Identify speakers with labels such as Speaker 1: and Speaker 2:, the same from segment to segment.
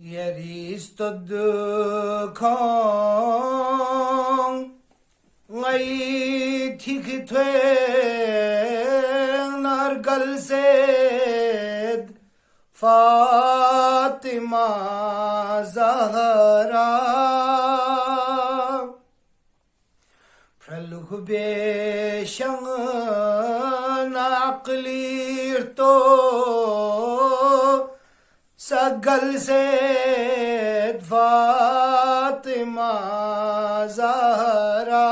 Speaker 1: Yeristod kong ngay thik thuê nar gal sed Fatima Zahra Praluk beşangın سگل سے فاطمہ زہرا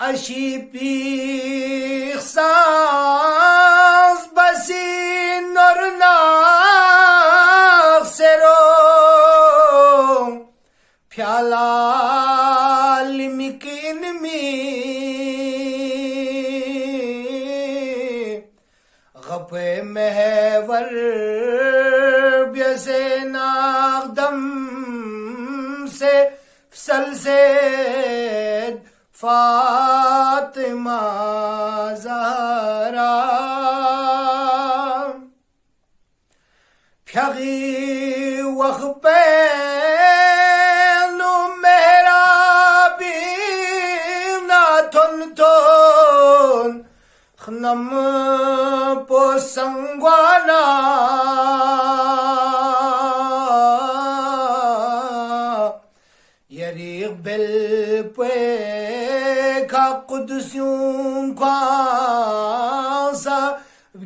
Speaker 1: اشی پیخ ساس بسی نرنا سے رو Gapı mehver byase nagdam se fsal sed Fatıma Zahra Pyagi vakbe nu mehrabi na ton ton Khnam po sangwana Yerik bel pue ka kudusyum kwansa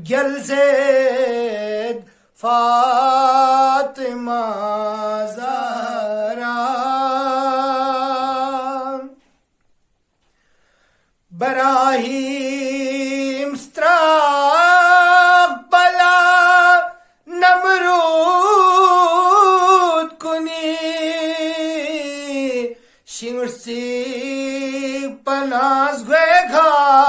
Speaker 1: gelsed Fatıma Zahra. Ibrahim شنگرسی پناز گوے گھا۔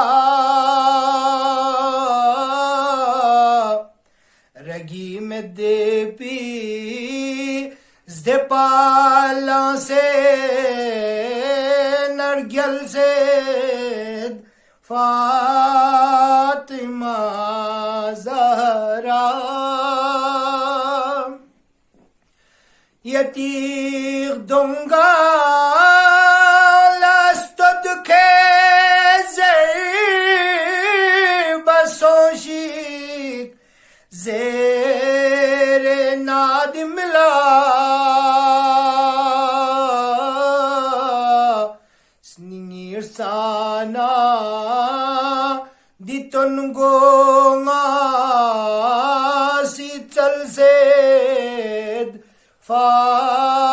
Speaker 1: رگی میں دے پی، زدے پالا سے، نرگل سے۔ فاطمہ زہرا۔ یتیغ دوں گا۔ زیر نادم لا سنير سانا دي تنغو سي تلزيد فانا